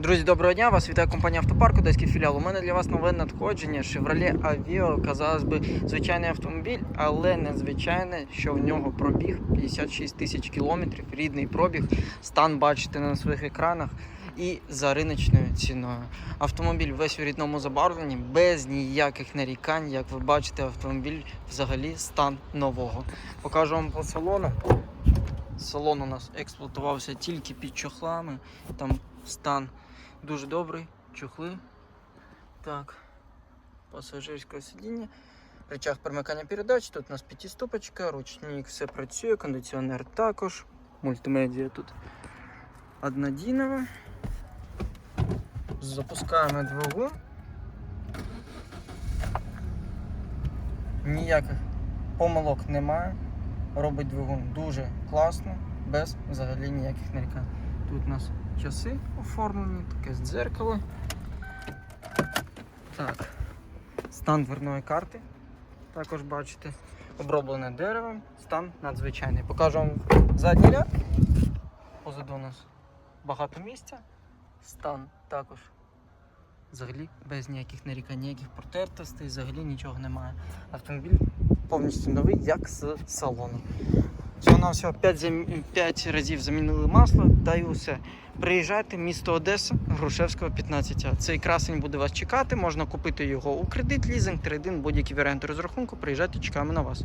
Друзі, доброго дня! Вас вітає компанія Автопарк, Одеський філіал. У мене для вас нове надходження Chevrolet Aveo. Казалось би, звичайний автомобіль, але незвичайне, що в нього пробіг 56 тисяч кілометрів, рідний пробіг. Стан бачите на своїх екранах. І за риночною ціною. Автомобіль весь у рідному забарвленні, без ніяких нарікань. Як ви бачите, автомобіль взагалі стан нового. Покажу вам по салону. Салон у нас експлуатувався тільки під чохлами. Там стан дуже добрий. Чохли. Так. Пасажирське сидіння. Речах перемикання передач. Тут у нас п'ятиступочка, ручник, все працює, кондиціонер також. Мультимедіа тут однодінова. Запускаємо двигун. Ніяких помилок немає. Робить двигун дуже класно, без взагалі ніяких нарікань. Тут у нас часи оформлені, таке дзеркало. Так. Стан дверної карти. Також бачите. Оброблене деревом, стан надзвичайний. Покажу вам задній ряд. Позаду у нас багато місця. Стан також взагалі без ніяких нарікань, ніяких протертостей, взагалі нічого немає. Автомобіль повністю новий, як з салону. Всього на всього 5, зам... 5 разів замінили масло, та й усе. Приїжджайте, місто Одеса, Грушевського 15А. Цей красень буде вас чекати, можна купити його у кредит, лізинг, трейдинг, будь-який варіант розрахунку. Приїжджайте, чекаємо на вас.